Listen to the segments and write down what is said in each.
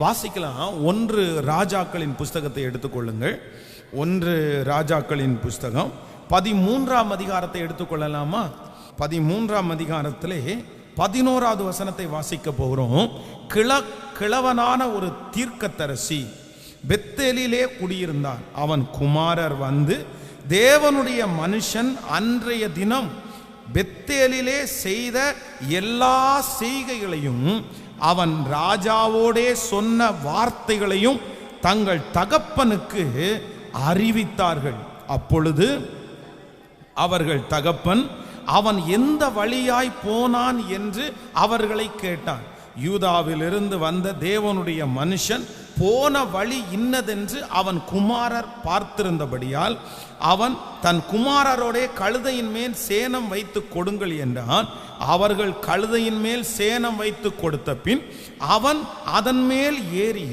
வாசிக்கலாம். ஒன்று ராஜாக்களின் புஸ்தகத்தை எடுத்துக்கொள்ளுங்கள். ஒன்று ராஜாக்களின் புஸ்தகம். பதிமூன்றாம் அதிகாரத்தை எடுத்துக்கொள்ளலாமா? பதிமூன்றாம் அதிகாரத்திலே பதினோராவது வசனத்தை வாசிக்க போகிறோம். கிள கிழவனான ஒரு தீர்க்கத்தரசி பெத்தேலிலே குடியிருந்தான். அவன் குமாரர் வந்து தேவனுடைய மனுஷன் அன்றைய தினம் பெத்தேலிலே செய்த எல்லா செய்கைகளையும் அவன் ராஜாவோடே சொன்ன வார்த்தைகளையும் தங்கள் தகப்பனுக்கு அறிவித்தார்கள். அப்பொழுது அவர்கள் தகப்பன் அவன் எந்த வழியாய் போனான்? என்று அவர்களை கேட்டான். யூதாவிலிருந்து வந்த தேவனுடைய மனுஷன் போன வழி இன்னதென்று அவன் குமாரர் பார்த்திருந்தபடியால் அவன் தன் குமாரரோடே கழுதையின் மேல் சேனம் வைத்து கொடுங்கள் என்றான். அவர்கள் கழுதையின் மேல் சேனம் வைத்து கொடுத்த பின் அவன் அதன் மேல் ஏறி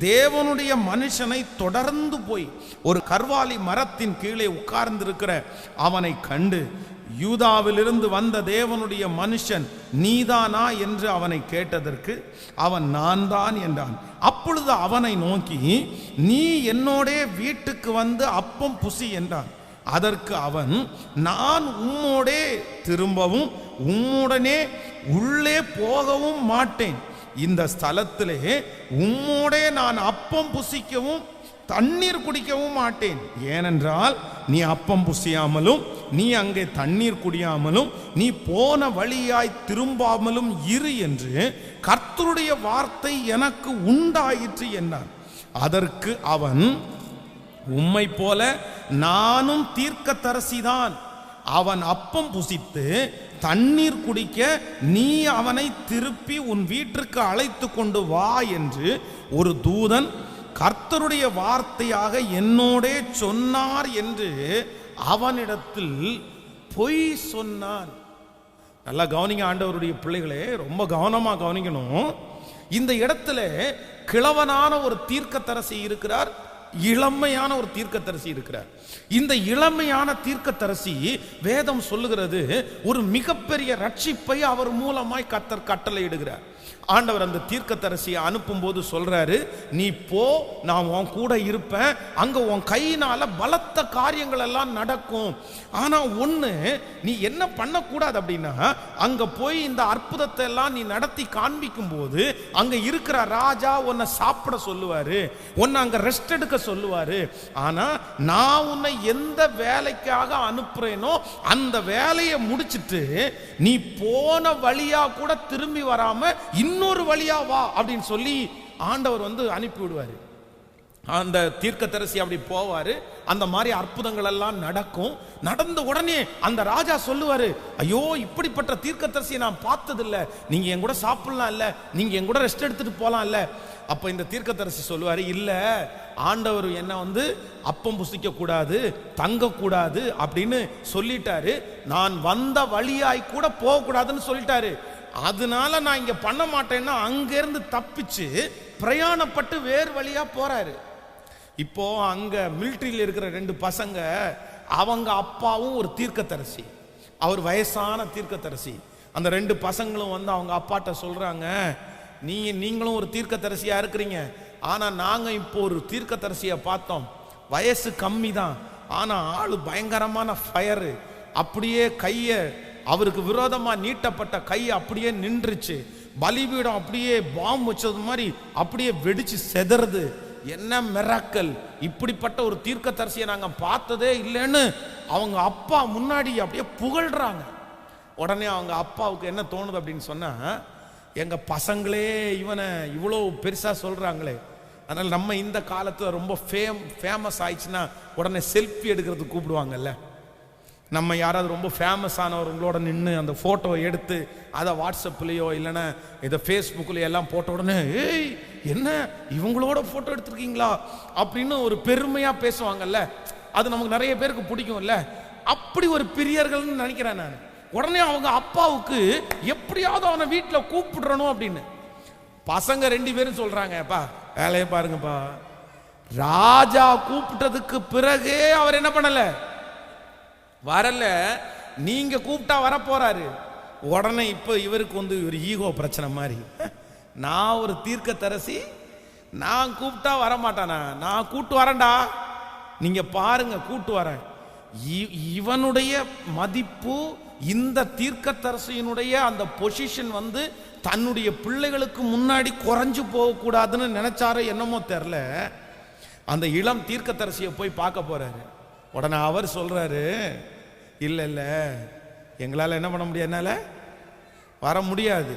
தேவனுடைய மனுஷனை தொடர்ந்து போய் ஒரு கர்வாலி மரத்தின் கீழே உட்கார்ந்திருக்கிற அவனை கண்டு யூதாவிலிருந்து வந்த தேவனுடைய மனுஷன் நீதானா என்று அவனை கேட்டதற்கு அவன் நான் தான் என்றான். அப்பொழுது அவனை நோக்கி நீ என்னோடே வீட்டுக்கு வந்து அப்பம் புசி என்றான். அதற்கு அவன் நான் உம்மோடே திரும்பவும் உம்முடனே உள்ளே போகவும் மாட்டேன். இந்த ஸ்தலத்திலே உம்மோடே நான் அப்பம் புசிக்கவும் தண்ணீர் குடிக்கவும் மாட்டேன். ஏனென்றால் நீ அப்பம் புசியாமலும் நீ அங்கே தண்ணீர் குடியாமலும் நீ போன வழியாய் திரும்பாமலும் இரு என்று கர்த்தருடைய வார்த்தை எனக்கு உண்டாயிற்று என்றான் அதற்கு அவன் உம்மை போல நானும் தீர்க்கதரிசிதான். அவன் அப்பம் புசித்து தண்ணீர் குடிக்க நீ அவனை திருப்பி உன் வீட்டிற்கு அழைத்து கொண்டு வா என்று ஒரு தூதன் கர்த்தருடைய வார்த்தையாக என்னோடே சொன்னார் என்று அவனிடத்தில் பொய் சொன்னான். நல்லா கவனிங்க ஆண்டவருடைய பிள்ளைகளே ரொம்ப கவனமாக கவனிக்கணும். இந்த இடத்துல கிழவனான ஒரு தீர்க்கத்தரசி இருக்கிறார். இளமையான ஒரு தீர்க்கத்தரசி இருக்கிறார். இந்த இளமையான தீர்க்கத்தரசி வேதம் சொல்லுகிறது ஒரு மிகப்பெரிய ரட்சிப்பை அவர் மூலமாய் கத்தர் கட்டளையிடுகிறார். ஆண்டவர் அந்த தீர்க்கத்தரசியை அனுப்பும்போது சொல்றாரு நீ போ நான் உன் கூட இருப்பேன் அங்க உன் கையினால பலத்த காரியங்கள் எல்லாம் நடக்கும். ஆனா ஒண்ணு நீ என்ன பண்ணக்கூடாது அப்படின்னா அங்க போய் இந்த அற்புதத்தை எல்லாம் நீ நடத்தி காண்பிக்கும் போது அங்க இருக்கிற ராஜா உன்னை சாப்பிட சொல்லுவாரு. உன்னை அங்க ரெஸ்ட் எடுக்க சொல்லுவாரு ஆனா நான் உன்னை எந்த வேலைக்காக அனுப்புறேனோ அந்த வேலையை முடிச்சுட்டு நீ போன வழியா கூட திரும்பி வராம இன்னொரு வழியா வா அப்படின்னு சொல்லி ஆண்டவர் வந்து அனுப்பி விடுவாரு அந்த தீர்க்கதரிசி அப்படி போவாரு. அந்த மாதிரி அற்புதங்கள் எல்லாம் நடக்கும். நடந்த உடனே அந்த ராஜா சொல்லுவாரு ஐயோ இப்படிப்பட்ட தீர்க்கதரிசியை நான் பார்த்ததில்ல. நீங்க என் கூட சாப்பிடலாம் இல்ல. நீங்க என் கூட ரெஸ்ட் எடுத்துட்டு போலாம் இல்ல. அப்ப இந்த தீர்க்கதரிசி சொல்லுவாரு இல்ல ஆண்டவர் என்ன வந்து அப்பம் புசிக்க கூடாது தங்க கூடாது அப்படின்னு சொல்லிட்டாரு. நான் வந்த வழியாய் கூட போக கூடாதுன்னு சொல்லிட்டாரு. அதனால நான் இங்க பண்ண மாட்டேன்னா அங்கேருந்து தப்பிச்சு பிரயாணப்பட்டு வேறு வழியா போறாரு. இப்போ அங்க மிலிட்ரியில் இருக்கிற ரெண்டு பசங்க அவங்க அப்பாவும் ஒரு தீர்க்கத்தரசி அவர் வயசான தீர்க்கத்தரசி அந்த ரெண்டு பசங்களும் வந்து அவங்க அப்பாட்ட சொல்றாங்க நீங்க நீங்களும் ஒரு தீர்க்கத்தரசியா இருக்கிறீங்க. ஆனா நாங்க இப்போ ஒரு தீர்க்கத்தரசியை பார்த்தோம். வயசு கம்மி தான் ஆனா ஆளு பயங்கரமான ஃபயரு அப்படியே கையை அவருக்கு விரோதமா நீட்டப்பட்ட கை அப்படியே நின்றுச்சு. பலிபீடம் அப்படியே பாம்பு வச்சது மாதிரி அப்படியே வெடிச்சு செதறது. என்ன மெராக்கல் இப்படிப்பட்ட ஒரு தீர்க்கதரிசியை நாங்கள் பார்த்ததே இல்லைன்னு அவங்க அப்பா முன்னாடி அப்படியே புகழ்றாங்க. உடனே அவங்க அப்பாவுக்கு என்ன தோணுது அப்படின்னு சொன்னால் எங்கள் பசங்களே இவனை இவ்வளோ பெருசாக சொல்கிறாங்களே அதனால் நம்ம இந்த காலத்தில் ரொம்ப ஃபேம் ஃபேமஸ் ஆயிடுச்சுன்னா உடனே செல்ஃபி எடுக்கிறதுக்கு கூப்பிடுவாங்கல்ல. நம்ம யாராவது ரொம்ப ஃபேமஸ் ஆனவங்களோட நின்று அந்த ஃபோட்டோவை எடுத்து அதை வாட்ஸ்அப்லேயோ இல்லைன்னா இதை ஃபேஸ்புக்லேயோ எல்லாம் போட்ட உடனே ஏய் என்ன? இவங்களோட ஃபோட்டோ எடுத்திருக்கீங்களா? அப்படின்னு ஒரு பெருமையாக பேசுவாங்கல்ல. அது நமக்கு நிறைய பேருக்கு பிடிக்கும்ல. அப்படி ஒரு பிரியர்கள்னு நினைக்கிறேன் நான். உடனே அவங்க அப்பாவுக்கு எப்படியாவது அவனை வீட்டில் கூப்பிடுறணும் அப்படின்னு. பசங்க ரெண்டு பேரும் சொல்கிறாங்கப்பா வேலையை பாருங்கப்பா. ராஜா கூப்பிட்டதுக்கு பிறகே அவர் என்ன பண்ணலை? வரல நீங்க கூப்பிட்டா வர உடனே இப்போ இவருக்கு வந்து ஒரு ஈகோ பிரச்சனை மாதிரி. நான் ஒரு தீர்க்கதரிசி நான் கூப்பிட்டா வரமாட்டானா? நான் கூட்டு வரேன்டா. நீங்க பாருங்க கூட்டு வரேன். இ- இவனுடைய மதிப்பு இந்த தீர்க்கத்தரசியினுடைய அந்த பொசிஷன் வந்து தன்னுடைய பிள்ளைகளுக்கு முன்னாடி குறைஞ்சு போகக்கூடாதுன்னு நினைச்சாரோ என்னமோ தெரில அந்த இளம் தீர்க்கத்தரசியை போய் பார்க்க போறாரு. உடனே அவர் சொல்றாரு இல்லை இல்லை எங்களால் என்ன பண்ண முடியாது என்னால்? வர முடியாது.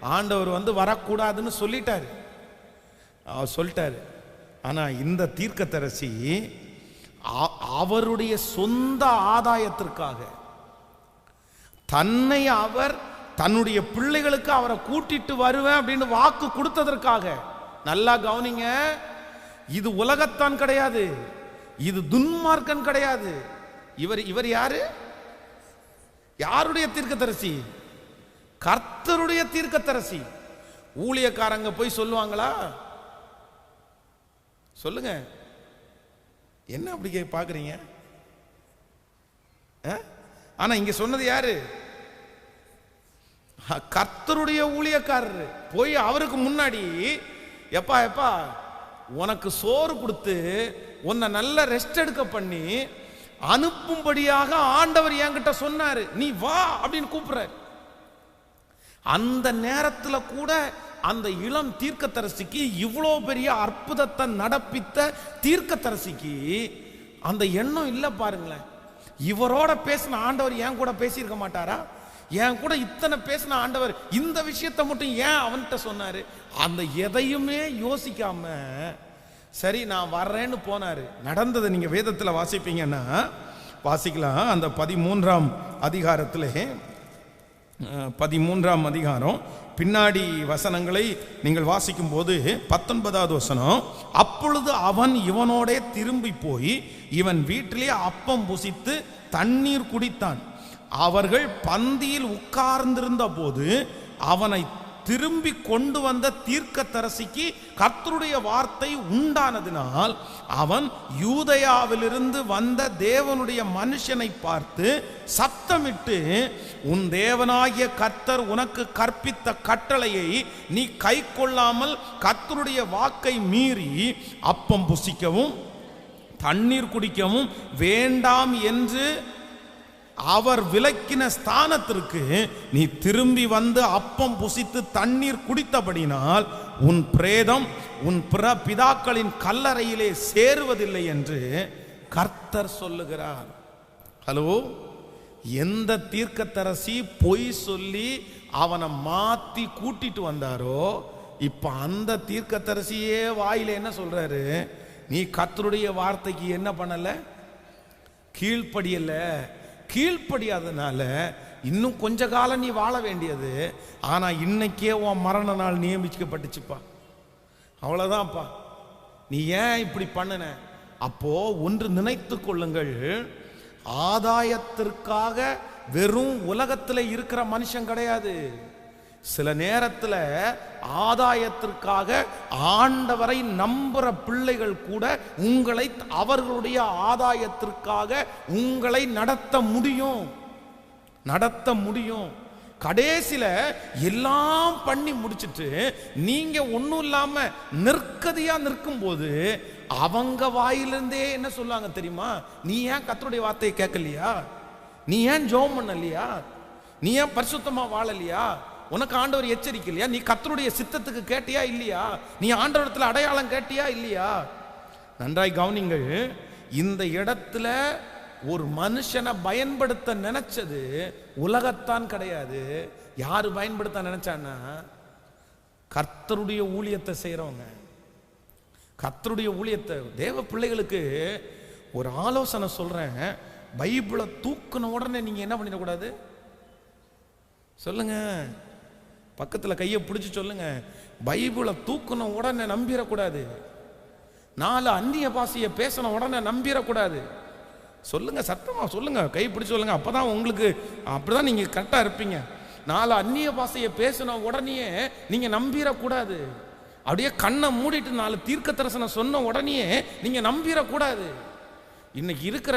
ஆண்டவர் வந்து வரக்கூடாதுன்னு சொல்லிட்டாரு. அவர் சொல்லிட்டாரு. ஆனால் இந்த தீர்க்கத்தரசி அ- அவருடைய சொந்த ஆதாயத்திற்காக தன்னை அவர் தன்னுடைய பிள்ளைகளுக்கு அவரை கூட்டிட்டு வருவேன் அப்படின்னு வாக்கு கொடுத்ததற்காக. நல்லா கவனிங்க. இது உலகத்தான் கிடையாது. இது துன்மார்க்கன் கிடையாது. இவர் இவர் யாரு? யாருடைய தீர்க்கத்தரசி கர்த்தருடைய தீர்க்கத்தரசி ஊழியக்காரங்க போய் சொல்லுவாங்களா? சொல்லுங்க. என்ன அப்படி பார்க்குறீங்க ஆ? ஆனா இங்க சொன்னது யாரு? கர்த்தருடைய ஊழியக்காரர். போய் அவருக்கு முன்னாடி எப்பா எப்பா உனக்கு சோறு கொடுத்து உன்னை நல்ல ரெஸ்ட் எடுக்க பண்ணி அனுப்பும்படியாக ஆண்டவர் என்கிட்ட சொன்னார் நீ வா அப்படின்னு கூப்பிடுறாரு. அந்த நேரத்தில் கூட அந்த இளம் தீர்க்கத்தரசிக்கு இவ்வளோ பெரிய அற்புதத்தை நடப்பித்த தீர்க்கத்தரசிக்கு அந்த எண்ணம் இல்லை பாருங்களேன். இவரோட பேசின ஆண்டவர் ஏன் கூட பேசியிருக்க மாட்டாரா? என் கூட இத்தனை பேசின ஆண்டவர் இந்த விஷயத்தை மட்டும் ஏன் அவன்கிட்ட சொன்னார்? அந்த எதையுமே யோசிக்காம சரி நான் வர்றேன்னு போனார். நடந்ததை நீங்கள் வேதத்தில் வாசிப்பீங்கன்னா வாசிக்கலாம். அந்த பதிமூன்றாம் அதிகாரத்தில் பதிமூன்றாம் அதிகாரம் பின்னாடி வசனங்களை நீங்கள் வாசிக்கும் போது பத்தொன்பதாவது வசனம் அப்பொழுது அவன் இவனோடே திரும்பி போய் இவன் வீட்டிலே அப்பம் புசித்து தண்ணீர் குடித்தான். அவர்கள் பந்தியில் உட்கார்ந்திருந்த போது அவனை திரும்பி கொண்டு வந்த தீர்க்கதரிசிக்கு கர்த்தருடைய வார்த்தை உண்டானதினால் அவன் யூதயாவிலிருந்து வந்த தேவனுடைய மனுஷனை பார்த்து சத்தமிட்டு உன் தேவனாகிய கர்த்தர் உனக்கு கற்பித்த கட்டளையை நீ கை கொள்ளாமல் கர்த்தருடைய வாக்கை மீறி அப்பம் புசிக்கவும் தண்ணீர் குடிக்கவும் வேண்டாம் என்று அவர் விலக்கின ஸ்தானத்திற்கு நீ திரும்பி வந்து அப்பம் புசித்து தண்ணீர் குடித்தபடினால் உன் பிரேதம் உன் பிற பிதாக்களின் கல்லறையிலே சேருவதில்லை என்று கர்த்தர் சொல்லுகிறார். ஹலோ? எந்த தீர்க்கத்தரசி பொய் சொல்லி அவனை மாத்தி கூட்டிட்டு வந்தாரோ இப்ப அந்த தீர்க்கத்தரசியே வாயில என்ன சொல்றாரு? நீ கர்த்தருடைய வார்த்தைக்கு என்ன பண்ணல? கீழ்ப்படியல. கீழ்ப்படியாதனால இன்னும் கொஞ்ச காலம் நீ வாழ வேண்டியது. ஆனால் இன்னைக்கே உன் மரண நாள் நியமிக்கப்பட்டுச்சுப்பா. அவ்வளோதான்ப்பா நீ ஏன் இப்படி பண்ணுன? அப்போ ஒன்று நினைத்து கொள்ளுங்கள். ஆதாயத்திற்காக வெறும் உலகத்தில் இருக்கிற மனுஷன் கிடையாது. சில நேரத்தில் ஆதாயத்திற்காக ஆண்டவரை நம்புற பிள்ளைகள் கூட உங்களை அவர்களுடைய ஆதாயத்திற்காக உங்களை நடத்த முடியும். நடத்த முடியும். கடைசியில எல்லாம் பண்ணி முடிச்சுட்டு நீங்க ஒன்றும் இல்லாம நிற்கதியா நிற்கும்போது அவங்க வாயிலிருந்தே என்ன சொல்லுவாங்க தெரியுமா? நீ ஏன் கத்தருடைய வார்த்தையை கேட்கலையா? நீ ஏன் ஜோம் பண்ணலையா? நீ ஏன் பரிசுத்தமா வாழலையா? உனக்கு ஆண்டவர் எச்சரிக்கலையா நீ கத்தருடைய சித்தத்துக்கு கேட்டியா இல்லையா? நீ ஆண்டவரத்தில் அடையாளம் கேட்டியா இல்லையா? நன்றாய் கவனிங்கள் இந்த இடத்துல ஒரு மனுஷனை பயன்படுத்த நினைச்சது உலகத்தான் கிடையாது. யார் பயன்படுத்த நினைச்சான்னா கர்த்தருடைய ஊழியத்தை செய்கிறவங்க கர்த்தருடைய ஊழியத்தை தேவ பிள்ளைகளுக்கு ஒரு ஆலோசனை சொல்கிறேன் பைபிளை தூக்குன உடனே நீங்கள் என்ன பண்ணிடக்கூடாது? சொல்லுங்கள் பக்கத்தில் கையை பிடிச்சி சொல்லுங்க. பைபிளை தூக்குன உடனே நம்பிடக்கூடாது நாலு அந்நிய பாஷையை பேசின உடனே நம்பிடக்கூடாது சொல்லுங்க சத்தமாக சொல்லுங்க. கை பிடிச்சி சொல்லுங்க. அப்பதான் உங்களுக்கு அப்படிதான் நீங்க கரெக்டா இருப்பீங்க. நாலு அந்நிய பாஷையை பேசின உடனே நீங்க நம்பிடக்கூடாது அப்படியே கண்ணை மூடிட்டு நாலு தீர்க்க தரிசனம் சொன்ன உடனே நீங்க நம்பிடக்கூடாது இன்னைக்கு இருக்கிற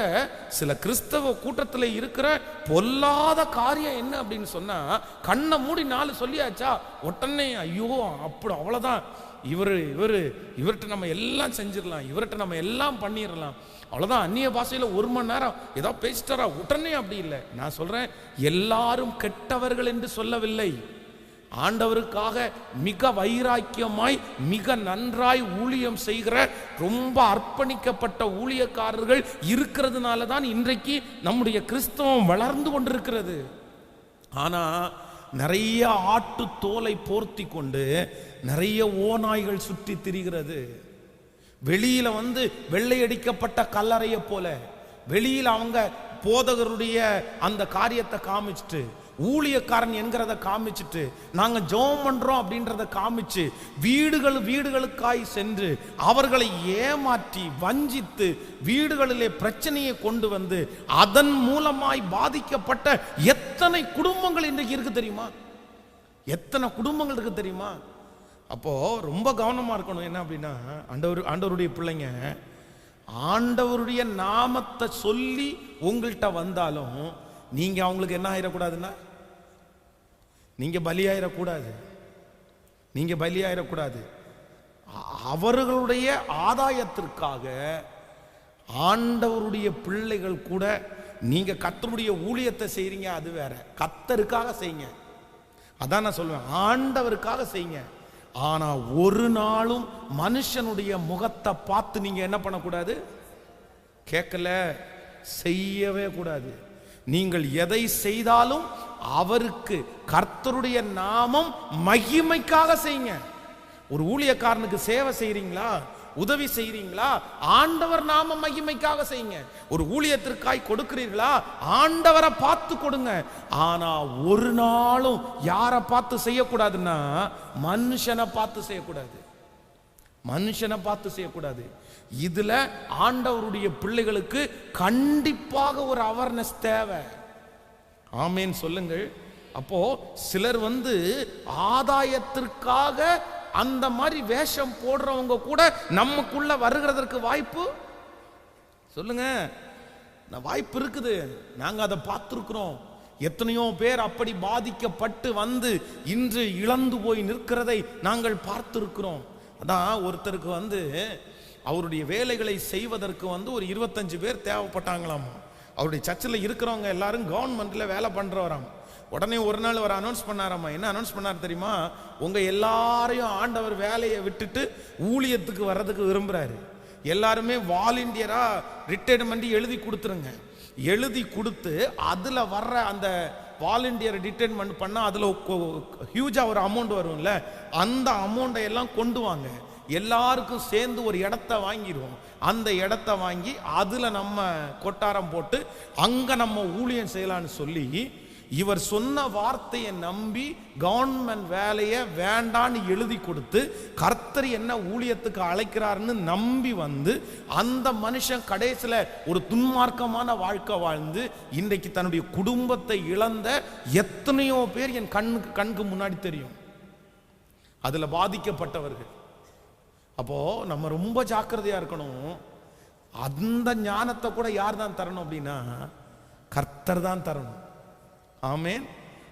சில கிறிஸ்தவ கூட்டத்தில் இருக்கிற பொல்லாத காரியம் என்ன அப்படின்னு சொன்னா கண்ணை மூடி நாலு சொல்லியாச்சா? உடனே ஐயோ அப்படி அவ்வளோதான் இவர் இவர் இவர்கிட்ட நம்ம எல்லாம் செஞ்சிடலாம் இவர்கிட்ட நம்ம எல்லாம் பண்ணிடலாம். அவ்வளோதான் அந்நிய பாஷையில் ஒரு மணி நேரம் ஏதோ பேசிட்டாரா? உடனே அப்படி இல்லை. நான் சொல்கிறேன் எல்லாரும் கெட்டவர்கள் என்று சொல்லவில்லை. ஆண்டவருக்காக மிக வைராக்கியமாய் மிக நன்றாய் ஊழியம் செய்கிற ரொம்ப அர்ப்பணிக்கப்பட்ட ஊழியக்காரர்கள் இருக்கிறதுனால தான் இன்றைக்கு நம்முடைய கிறிஸ்தவம் வளர்ந்து கொண்டிருக்கிறது. ஆனா நிறைய ஆட்டு தோலை போர்த்தி கொண்டு நிறைய ஓநாய்கள் சுற்றி திரிகிறது. வெளியில வந்து வெள்ளையடிக்கப்பட்ட கல்லறையை போல வெளியில அவங்க போதகருடைய அந்த காரியத்தை காமிச்சிட்டு ஊழியக்காரன் என்கிறத காமிச்சிட்டு நாங்கள் ஜெபம் பண்றோம் அப்படின்றத காமிச்சு வீடுகள் வீடுகளுக்காய் சென்று அவர்களை ஏமாற்றி வஞ்சித்து வீடுகளிலே பிரச்சனையை கொண்டு வந்து அதன் மூலமாய் பாதிக்கப்பட்ட எத்தனை குடும்பங்கள் இன்றைக்கு இருக்கு தெரியுமா? எத்தனை குடும்பங்கள் இருக்கு தெரியுமா? அப்போ ரொம்ப கவனமா இருக்கணும். என்ன அப்படின்னா ஆண்டவர் ஆண்டவருடைய பிள்ளைங்க ஆண்டவருடைய நாமத்தை சொல்லி உங்கள்கிட்ட வந்தாலும் நீங்க அவங்களுக்கு என்ன ஆயிடக்கூடாதுன்னா நீங்கள் பலியாயிடக்கூடாது நீங்கள் பலியாயிடக்கூடாது அவர்களுடைய ஆதாயத்திற்காக ஆண்டவருடைய பிள்ளைகள் கூட நீங்கள் கத்தருடைய ஊழியத்தை செய்கிறீங்க அது வேற. கத்தருக்காக செய்யுங்க. அதான் நான் சொல்லுவேன் ஆண்டவருக்காக செய்யுங்க. ஆனால் ஒரு நாளும் மனுஷனுடைய முகத்தை பார்த்து நீங்கள் என்ன பண்ணக்கூடாது? கேட்கல செய்யவே கூடாது. நீங்கள் எதை செய்தாலும் அவருக்கு கர்த்தருடைய நாமம் மகிமைக்காக செய்யுங்க. ஒரு ஊழியக்காரனுக்கு சேவை செய்கிறீங்களா உதவி செய்கிறீங்களா ஆண்டவர் நாம மகிமைக்காக செய்யுங்க. ஒரு ஊழியத்திற்காய் கொடுக்கிறீர்களா? ஆண்டவரை பார்த்து கொடுங்க. ஆனா ஒரு நாளும் யாரை பார்த்து செய்யக்கூடாதுன்னா மனுஷனை பார்த்து செய்யக்கூடாது. மனுஷனை பார்த்து செய்யக்கூடாது. இதுல ஆண்டவருடைய பிள்ளைகளுக்கு கண்டிப்பாக ஒரு அவேர்னஸ் தேவை. ஆமேன் சொல்லுங்கள். அப்போ சிலர் வந்து ஆதாயத்திற்காக அந்த மாதிரி வேஷம் போடுறவங்க கூட நமக்குள்ள வருகிறதற்கு வாய்ப்பு? சொல்லுங்க. வாய்ப்பு இருக்குது. நாங்க அதை பார்த்துருக்குறோம். எத்தனையோ பேர் அப்படி பாதிக்கப்பட்டு வந்து இன்று இழந்து போய் நிற்கிறதை நாங்கள் பார்த்திருக்கிறோம். அதான் ஒருத்தருக்கு வந்து அவருடைய வேலைகளை செய்வதற்கு வந்து ஒரு இருபத்தஞ்சு பேர் தேவைப்பட்டாங்களாமா. அவருடைய சர்ச்சில் இருக்கிறவங்க எல்லாரும் கவர்மெண்ட்ல வேலை பண்றவராம். உடனே ஒரு நாள் அவர் அனௌன்ஸ் பண்ணாராம்மா. என்ன அனௌன்ஸ் பண்ணார் தெரியுமா? உங்க எல்லாரையும் ஆண்டவர் வேலையை விட்டுட்டு ஊழியத்துக்கு வர்றதுக்கு விரும்புறாரு. எல்லாருமே வாலண்டியரா ரிட்டையர்மெண்ட் எழுதி கொடுத்துருங்க. எழுதி கொடுத்து அதுல வர்ற அந்த வாலண்டியர் ரிட்டைர்மெண்ட் பண்ணால் அதில் ஹியூஜாக ஒரு அமௌண்ட் வரும்ல? அந்த அமௌண்ட்டை எல்லாம் கொண்டு வாங்க. எல்லாருக்கும் சேர்ந்து ஒரு இடத்த வாங்கிடுவோம் அந்த இடத்த வாங்கி அதில் நம்ம கொட்டாரம் போட்டு அங்கே நம்ம ஊழியம் செய்யலாம்னு சொல்லி இவர் சொன்ன வார்த்தையை நம்பி கவர்மெண்ட் வேலையை வேண்டான்னு எழுதி கொடுத்து கர்த்தர் என்ன ஊழியத்துக்கு அழைக்கிறாருன்னு நம்பி வந்து அந்த மனுஷன் கடைசியில் ஒரு துன்மார்க்கமான வாழ்க்கை வாழ்ந்து இன்றைக்கு தன்னுடைய குடும்பத்தை இழந்த எத்தனையோ பேர் என் கண்ணுக்கு கண்ணுக்கு முன்னாடி தெரியும். அதில் பாதிக்கப்பட்டவர்கள். அப்போது நம்ம ரொம்ப ஜாக்கிரதையாக இருக்கணும். அந்த ஞானத்தை கூட யார் தான் தரணும் அப்படின்னா கர்த்தர் தான் தரணும். ஆமேன்.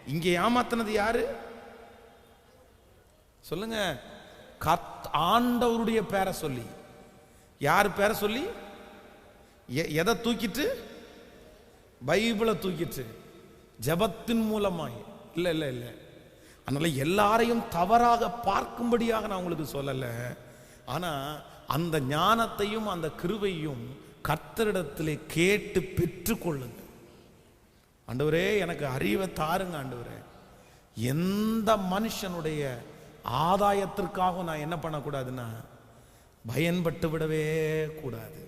இங்கே ஏமாத்தினது யாரு? சொல்லுங்க. கத் ஆண்டவருடைய பேரை சொல்லி. யார் பேரை சொல்லி? எ- எதை தூக்கிட்டு? பைபிளை தூக்கிட்டு. ஜெபத்தின் மூலமாக இல்லை இல்லை இல்லை. அதனால் எல்லாரையும் தவறாக பார்க்கும்படியாக நான் உங்களுக்கு சொல்லலை. ஆனால் அந்த ஞானத்தையும் அந்த கிருவையும் கர்த்தரிடத்திலே கேட்டு பெற்றுக்கொள்ளுங்க ஆண்டவரே எனக்கு அறிவை தாருங்க ஆண்டவரே. எந்த மனுஷனுடைய ஆதாயத்திற்காக நான் என்ன பண்ணக்கூடாதுன்னா பயன்பட்டு விடவே கூடாது.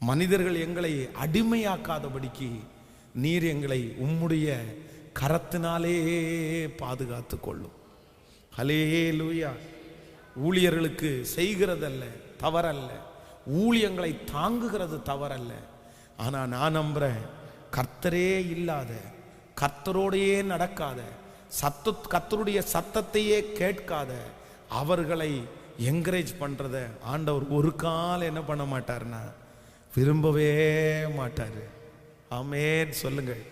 மனிதர்கள் எங்களை அடிமையாக்காதபடிக்கு நீர் எங்களை உம்முடைய கரத்தினாலே பாதுகாத்து கொள்ளும். ஹலே லூயா ஊழியர்களுக்கு செய்கிறதல்ல தவறல்ல. ஊழியங்களை தாங்குகிறது தவறல்ல. ஆனால் நான் நம்புகிறேன் கர்த்தரே இல்லாத கர்த்தரோடையே நடக்காத சத்த கர்த்தருடைய சத்தத்தையே கேட்காத அவர்களை என்கரேஜ் பண்ணுறத ஆண்டவர் ஒரு கால் என்ன பண்ண மாட்டார்னா விரும்பவே மாட்டார். ஆமேன் சொல்லுங்கள்.